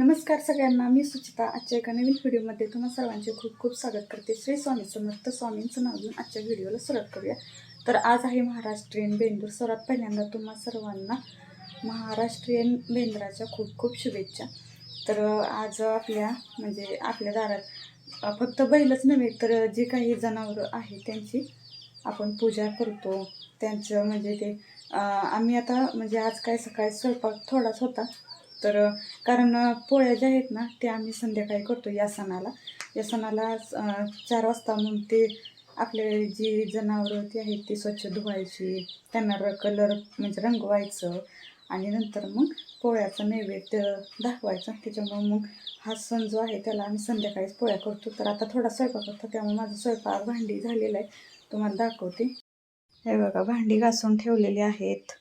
नमस्कार सगळ्यांना मी सुचिता. आजच्या एका नवीन व्हिडिओमध्ये तुम्हा सर्वांचे खूप खूप स्वागत करते. श्री स्वामी समर्थ स्वामींचं नाव घेऊन आजच्या व्हिडिओला सुरुवात करूया. तर आज आहे महाराष्ट्रीयन बेंदूर. सर्वात पहिल्यांदा तुम्हा सर्वांना महाराष्ट्रीयन बेंद्राच्या खूप खूप शुभेच्छा. तर आज आपल्या म्हणजे आपल्या दारात फक्त बैलच नव्हे तर जे काही जनावरं आहेत त्यांची आपण पूजा करतो. त्यांचं म्हणजे ते आम्ही आता म्हणजे आज काय सकाळी स्वयंपाक थोडाच होता. तर कारण पोळ्या ज्या आहेत ना त्या आम्ही संध्याकाळी करतो या सणाला. या सणाला चार वाजता मग ते आपले जी जनावरं ती आहेत ती स्वच्छ धुवायची. त्यांना र कलर म्हणजे रंगवायचं. आणि नंतर मग पोळ्याचं नैवेद्य दाखवायचा. त्याच्यामुळं मग हा सण जो आहे त्याला आम्ही संध्याकाळीच पोळ्या करतो. तर आता थोडा स्वयंपाक करतो त्यामुळे माझा स्वयंपाक भांडी झालेला आहे. तुम्हाला दाखवते. हे बघा भांडी घासून ठेवलेली आहेत.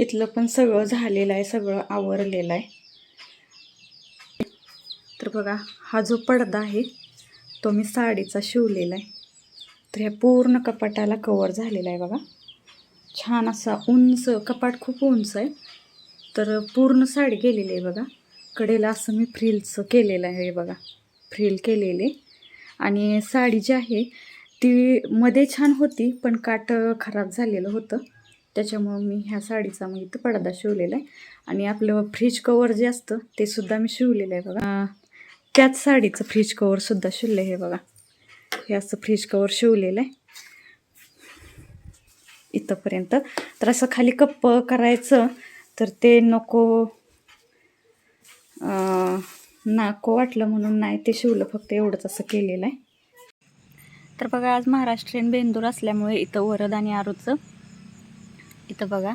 इथलं पण सगळं झालेलं आहे सगळं आवरलेलं आहे. तर बघा हा जो पडदा आहे तो मी साडीचा शिवलेला आहे. तर ह्या पूर्ण कपाटाला कवर झालेला आहे बघा. छान असा उंच कपाट खूप उंच आहे. तर पूर्ण साडी गेलेली आहे बघा. कडेला असं मी फ्रिलचं केलेलं आहे बघा. फ्रिल केलेले. आणि साडी जी आहे ती मध्ये छान होती पण काट खराब झालेलं होतं. त्याच्यामुळं मी ह्या साडीचा मग इथं पडदा शिवलेला आहे. आणि आपलं फ्रीज कवर जे असतं ते सुद्धा मी शिवलेलं आहे बघा. त्याच साडीचं फ्रीज कवरसुद्धा शिवलं आहे बघा. हे असं फ्रीज कवर शिवलेलं आहे. इथंपर्यंत. तर असं खाली कप्प करायचं तर ते नको नको वाटलं म्हणून नाही ते शिवलं फक्त एवढंच असं केलेलं आहे. तर बघा आज महाराष्ट्रीयन बेंदूर असल्यामुळे इथं वरद आणि आरूचं इथं बघा.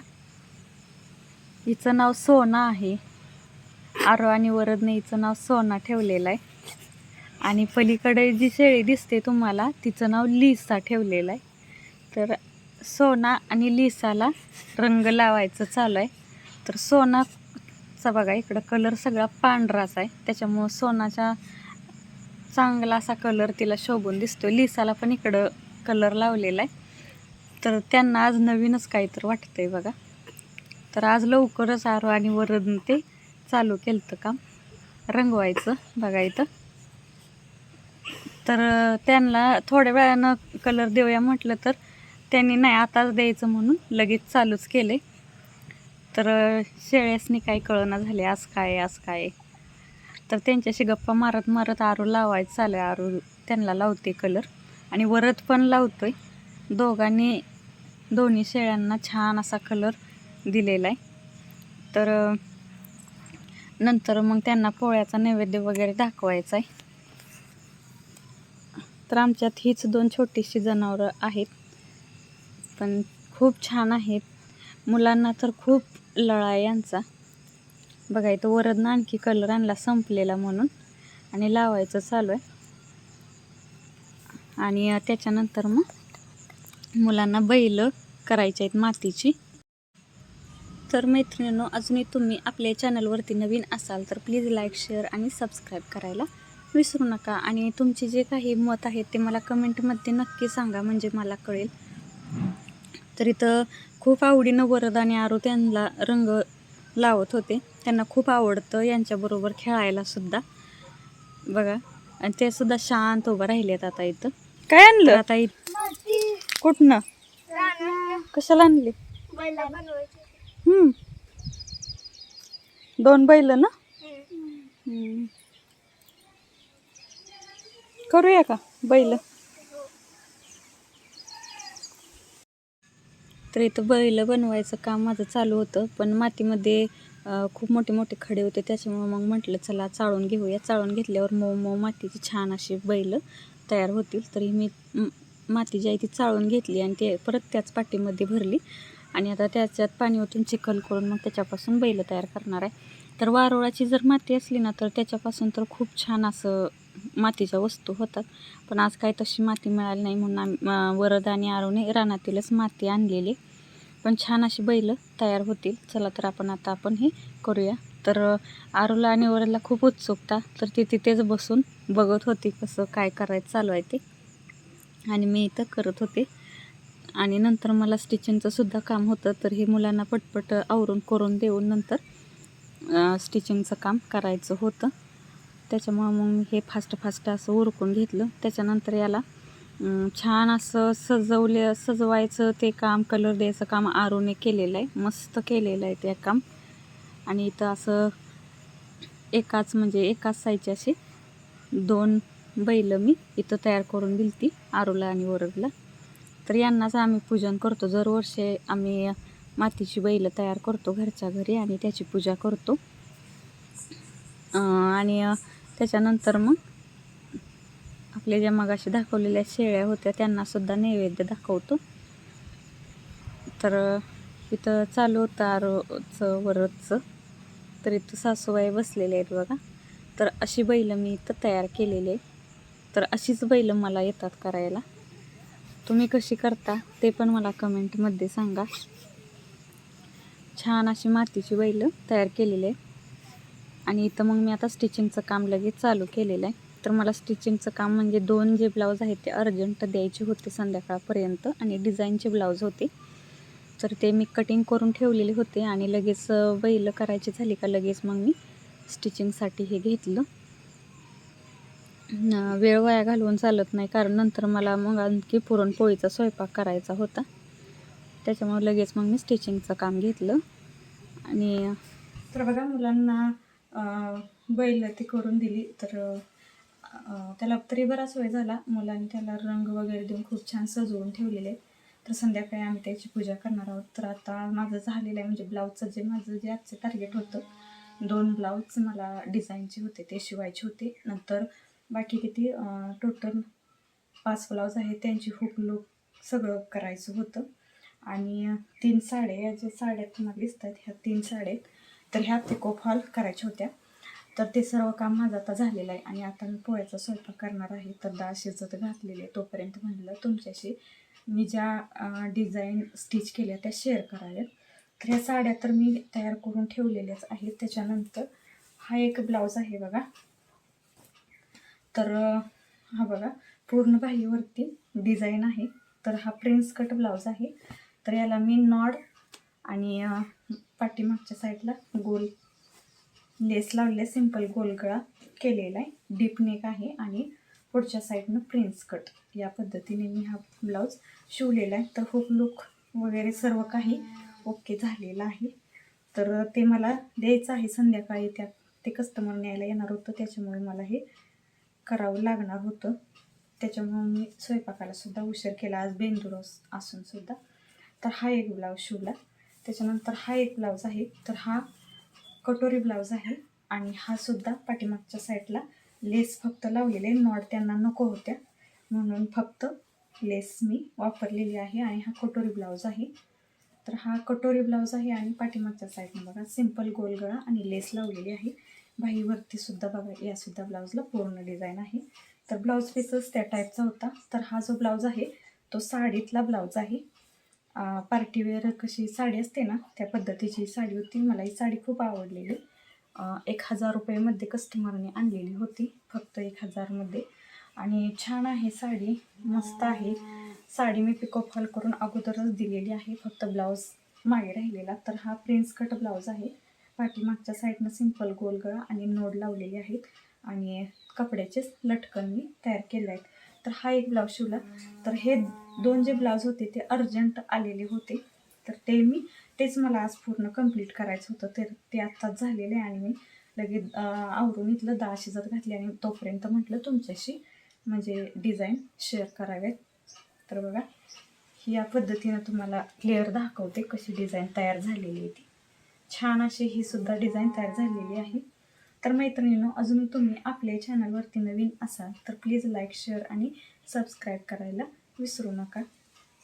हिचं नाव सोना आहे. आरो आणि वरदने हिचं नाव सोना ठेवलेलं आहे. आणि पलीकडे जी शेळी दिसते तुम्हाला तिचं नाव लिसा ठेवलेलं आहे. तर सोना आणि लिसाला रंग लावायचं चालू आहे. तर सोनाचा बघा इकडं कलर सगळा पांढराच आहे. त्याच्यामुळं सोनाच्या चांगला असा कलर तिला शोभून दिसतो लिसाला पण इकडं कलर लावलेला आहे. तर त्यांना आज नवीनच काहीतरी आहे बघा. तर आज लवकरच आरो आणि वरदन ते चालू केलं काम. रंगवायचं बघा इथं. तर त्यांना थोड्या वेळानं कलर देऊया म्हटलं तर त्यांनी नाही आताच द्यायचं म्हणून लगेच चालूच केले तर शेळ्यासनी काही कळना झाले आज काय आज काय तर त्यांच्याशी गप्पा मारत मारत आरू लावायचं चालू आहे. आरू त्यांना लावते कलर आणि वरत पण लावतोय. दोघांनी दोन्ही शेळ्यांना छान असा कलर दिलेला आहे. तर नंतर मग त्यांना पोळ्याचा नैवेद्य वगैरे दाखवायचा आहे. तर आमच्यात हीच दोन छोटीशी जनावरं आहेत. पण खूप छान आहेत. मुलांना तर खूप लळा आहे यांचा. बघा इथं वरदनं आणखी कलर आणला संपलेला म्हणून. आणि लावायचं चालू आहे. आणि त्याच्यानंतर मग मुलांना बैल करायचे आहेत मातीची. तर मैत्रिणींनो अजूनही तुम्ही आपल्या चॅनलवरती नवीन असाल तर प्लीज लाईक शेअर आणि सबस्क्राईब करायला विसरू नका. आणि तुमचे जे काही मत आहेत ते मला कमेंटमध्ये नक्की सांगा म्हणजे मला कळेल. तर इथं खूप आवडीनं वरद आणि आरो त्यांना रंग लावत होते. त्यांना खूप आवडतं यांच्याबरोबर खेळायला सुद्धा. बघा आणि ते सुद्धा शांत उभं राहिलेत आता इथं. काय आणलं? आता इथं कुठनं? कशाला आणली? हम्म. दोन बैल ना? करूया का बैल? तर इथं बैल बनवायचं काम माझं चालू होतं पण मातीमध्ये खूप मोठे मोठे खडे होते त्याच्यामुळे मग म्हटलं चला चाळून घेऊया. चाळून घेतल्यावर मऊ मऊ मातीची छान अशी बैल तयार होतील. तरी मी माती जी आहे ती चाळून घेतली आणि ते परत त्याच पाटीमध्ये भरली. आणि आता त्याच्यात पाणी ओतून चिखल करून मग त्याच्यापासून बैल तयार करणार आहे. तर वारोळाची जर माती असली ना तर त्याच्यापासून तर खूप छान असं मातीच्या वस्तू होतात. पण आज काही तशी माती मिळाली नाही म्हणून आम्ही वरद आणि आरोने रानातीलच माती आणलेली. पण छान अशी बैल तयार होतील. चला तर आपण आता आपण हे करूया. तर आरोला आरूला आणि वरदला खूप उत्सुकता. तर ती तिथेच बसून बघत होती कसं काय करायचं चालू आहे ते. आणि मी इथं करत होते. आणि नंतर मला स्टिचिंगचं सुद्धा काम होतं तर हे मुलांना पटपट आवरून करून देऊन नंतर स्टिचिंगचं काम करायचं होतं. त्याच्यामुळं मग मी हे फास्ट फास्ट असं उरकून घेतलं. त्याच्यानंतर याला छान असं सजवले सजवायचं ते काम कलर द्यायचं काम आरूने केलेलं आहे. मस्त केलेलं आहे ते काम. आणि इथं असं एकाच म्हणजे एकाच साईजचे असे दोन बैल मी इथं तयार करून दिली ती आरूला आणि वरदला तर यांनाच आम्ही पूजन करतो. दरवर्षी आम्ही मातीची बैल तयार करतो घरच्या घरी आणि त्याची पूजा करतो. आणि त्याच्यानंतर मग आपल्या ज्या मगाशी दाखवलेल्या शेळ्या होत्या त्यांनासुद्धा नैवेद्य दाखवतो. तर इथं चालू होतं आरोचं वरदचं तर इथं सासूबाई बसलेले आहेत बघा. तर अशी बैल मी इथं तयार केलेली आहे तर अशीच बैल मला येतात करायला. तुम्ही कशी करता ते पण मला कमेंटमध्ये सांगा. छान अशी मातीची बैल तयार केलेली आहे. आणि इथं मग मी आता स्टिचिंगचं काम लगेच चालू केलेलं आहे. तर मला स्टिचिंगचं काम म्हणजे दोन जे ब्लाऊज आहेत ते अर्जंट द्यायचे होते संध्याकाळपर्यंत आणि डिझाईनचे ब्लाऊज होते. तर ते मी कटिंग करून ठेवलेले होते आणि लगेच बैल करायची झाली का लगेच मग मी स्टिचिंगसाठी हे घेतलं. वेळ वाया घालवून चालत नाही. कारण नंतर मला मग आणखी पुरणपोळीचा स्वयंपाक करायचा होता. त्याच्यामुळे लगेच मग मी स्टिचिंगचं काम घेतलं. आणि तर बघा मुलांना बैल ती करून दिली. तर त्याला तरी बराच वेळ झाला. मुलांनी त्याला रंग वगैरे देऊन खूप छान सजवून ठेवलेले. तर संध्याकाळी आम्ही त्याची पूजा करणार आहोत. तर आता माझं झालेलं आहे. म्हणजे ब्लाऊजचं जे माझं जे आजचं टार्गेट होतं दोन ब्लाऊज मला डिझाईनचे होते. ते शिवायचे होते. नंतर बाकी किती टोटल पाच ब्लाऊज आहेत. त्यांची हुक लुक सगळं करायचं होतं. आणि तीन साड्या या ज्या साड्या तुम्हाला दिसतात ह्या तीन साड्या तर ह्या पिको फॉल करायच्या होत्या. तर ते सर्व काम माझं आता झालेलं आहे. आणि आता मी पोळ्याचा स्वयंपाक करणार आहे. तर डाळ शिजत घातलेली आहे. तोपर्यंत म्हणलं तुमच्याशी मी ज्या डिझाईन स्टिच केल्या त्या शेअर कराव्यात. तर ह्या साड्या तर मी तयार करून ठेवलेल्याच आहेत. त्याच्यानंतर हा एक ब्लाऊज आहे बघा. तर हा बघा पूर्ण बाहीवरती डिझाईन आहे. तर हा प्रिन्स कट ब्लाऊज आहे. तर याला मी नॉड आणि पाठीमागच्या साईडला गोल लेस लावले सिंपल गोलगळा केलेला आहे. डीप नेक आहे आणि पुढच्या साईडनं प्रिन्स कट या पद्धतीने मी हा ब्लाऊज शिवलेला आहे. तर हुक लुक वगैरे सर्व काही ओके झालेलं आहे. तर ते मला द्यायचं आहे. संध्याकाळी त्या ते कस्टमर न्यायला येणार होतं. त्याच्यामुळे मला हे करावं लागणार होतं. त्याच्यामुळं मी स्वयंपाकाला सुद्धा उशीर केला. आज बेंदूर असून सुद्धा. तर हा एक ब्लाऊज शिवला. त्याच्यानंतर हा एक ब्लाऊज आहे. तर हा कटोरी ब्लाऊज आहे. आणि हा सुद्धा पाठीमागच्या साईडला लेस फक्त लावलेले. नॉट त्यांना नको होत्या. म्हणून फक्त लेस मी वापरलेली आहे आणि हा कटोरी ब्लाऊज आहे. तर हा कटोरी ब्लाऊज आहे आणि पाठीमागच्या साईडनं बघा सिंपल गोलगळा आणि लेस लावलेली आहे. बाहीवरती सुद्धा बघा या सुद्धा ब्लाऊजला पूर्ण डिझाईन आहे. तर ब्लाऊज पीसच त्या टाईपचा होता. तर हा जो ब्लाऊज आहे तो साडीतला ब्लाऊज आहे. पार्टीवेअर कशी साडी असते ना त्या पद्धतीची साडी होती. मला ही साडी खूप आवडलेली. एक हजार रुपयेमध्ये कस्टमरने आणलेली होती फक्त एक हजारमध्ये. आणि छान आहे साडी मस्त आहे. साडी मी पिको फॉल करून अगोदरच दिलेली आहे फक्त ब्लाऊज मागे राहिलेला. तर हा प्रिन्स कट ब्लाऊज आहे. पाठीमागच्या साईडनं सिंपल गोल गळा आणि नोड लावलेले आहेत. आणि कपड्याचेच लटकन मी तयार केले आहेत. तर हा एक ब्लाऊज शिवला. तर हे दोन जे ब्लाऊज होते ते अर्जंट आलेले होते. तर ते मी तेच मला आज पूर्ण कंप्लीट करायचं होतं. तर ते आत्ताच झालेले आहे आणि मी लगेच आवरून इथलं डाळ शिजत घातली आणि तोपर्यंत म्हटलं तुमच्याशी म्हणजे डिझाईन शेअर कराव्यात. तर बघा ही या पद्धतीनं तुम्हाला क्लिअर दाखवते कशी डिझाईन तयार झालेली आहे ती. छान अशी ही सुद्धा डिझाईन तयार झालेली आहे. तर मैत्रिणींनो अजून तुम्ही आपल्या चॅनलवरती नवीन असाल तर प्लीज लाईक शेअर आणि सबस्क्राईब करायला विसरू नका.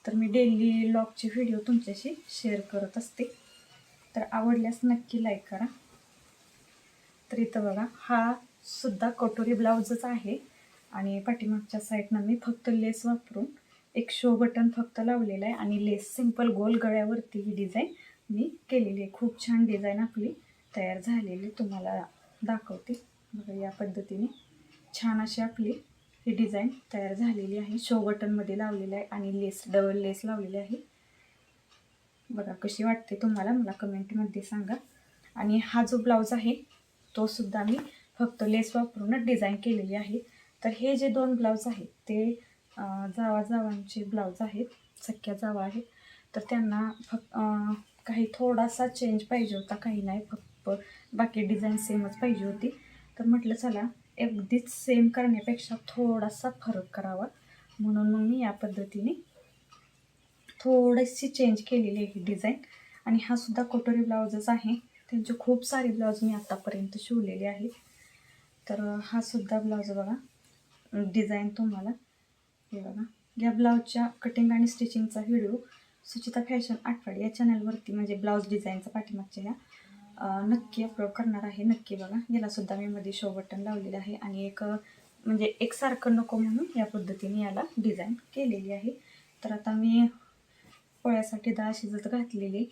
तर मी डेली लॉगचे व्हिडिओ तुमच्याशी शेअर करत असते. तर आवडल्यास नक्की लाईक करा. तर इथं बघा हा सुद्धा कटोरी ब्लाऊजच आहे. आणि पाठीमागच्या साईडनं मी फक्त लेस वापरून एक शो बटन फक्त लावलेलं आहे. आणि लेस सिंपल गोल गळ्यावरती ही डिझाईन मी केलेली आहे. खूप छान डिझाईन आपली तयार झालेली तुम्हाला दाखवते. बघा या पद्धतीने छान अशी आपली ही डिझाईन तयार झालेली आहे. शो बटनमध्ये लावलेली आहे आणि लेस डबल लेस लावलेली आहे. बघा कशी वाटते तुम्हाला? मला कमेंटमध्ये सांगा. आणि हा जो ब्लाऊज आहे तो सुद्धा मी फक्त लेस वापरूनच डिझाईन केलेली आहे. तर हे जे दोन ब्लाऊज आहेत ते जावा जावांचे ब्लाऊज आहेत. सख्या जावा आहेत तर त्यांना फक्त काही थोडासा चेंज पाहिजे होता काही नाही फक्त बाकी डिझाईन सेमच पाहिजे होती. तर म्हटलं चला अगदीच सेम करण्यापेक्षा थोडासा फरक करावा. म्हणून मग मी या पद्धतीने थोडीशी चेंज केलेली आहे ही डिझाईन आणि हा सुद्धा कोटोरी ब्लाऊजच आहे. त्यांचे खूप सारे ब्लाऊज मी आत्तापर्यंत शिवलेले आहेत. तर हा सुद्धा ब्लाऊज बघा. डिझाईन तुम्हाला. हे बघा. या ब्लाऊजच्या कटिंग आणि स्टिचिंगचा व्हिडिओ सुचिता फॅशन आठवड या चॅनलवरती म्हणजे ब्लाऊज डिझाईनचा पाठीमागच्या ह्या नक्की अपलोड करणार आहे. नक्की बघा. याला सुद्धा मी मध्ये शो बटन लावलेलं आहे आणि एक म्हणजे एकसारखं नको म्हणून या पद्धतीने याला डिझाईन केलेली आहे. तर आता मी पोळ्यासाठी डाळ शिजत घातलेली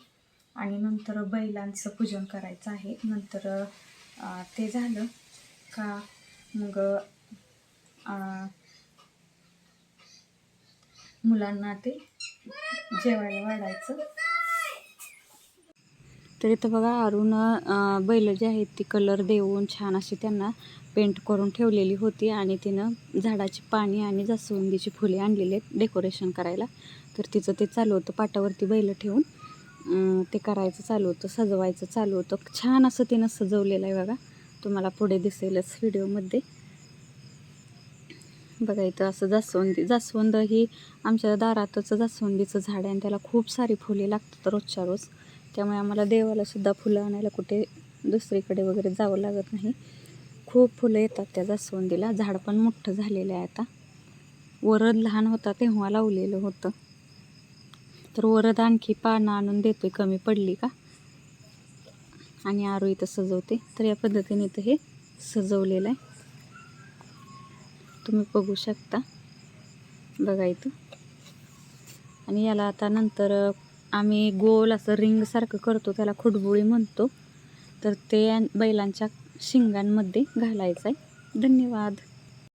आणि नंतर बैलांचं पूजन करायचं आहे. नंतर ते झालं का मग मुलांना ते जेवायला वाढायचं. तर इथं बघा अरुण बैल जे आहेत ती कलर देऊन छान अशी त्यांना पेंट करून ठेवलेली होती आणि तिनं झाडाची पाणी आणि जास्वंदीची फुले आणलेली आहेत डेकोरेशन करायला. तर तिचं ते चालू होतं पाटावरती बैल ठेवून. ते करायचं चालू होतं सजवायचं चालू होतं. छान असं तिनं सजवलेलं आहे बघा. तुम्हाला पुढे दिसेलच व्हिडिओमध्ये बघा इथं असं जास्वंदी जास्वंद ही आमच्या दारातच जास्वंदीचं झाड आहे आणि त्याला खूप सारी फुले लागतात रोजच्या रोज. त्यामुळे आम्हाला देवालासुद्धा फुलं आणायला कुठे दुसरीकडे वगैरे जावं लागत नाही. खूप फुलं येतात त्या जास्वंदीला. झाड पण मोठं झालेलं आहे आता. वरद लहान होता तेव्हा लावलेलं होतं. तर वरद आणखी पानं आणून देतोय कमी पडली का? आणि आरो इथं सजवते. तर या पद्धतीने इथं हे सजवलेलं आहे. तुम्ही बघू शकता. बघा इथं. आणि याला आता नंतर आम्ही गोल असं रिंगसारखं करतो त्याला खुडबुळी म्हणतो. तर ते बैलांच्या शिंगांमध्ये घालायचं आहे धन्यवाद.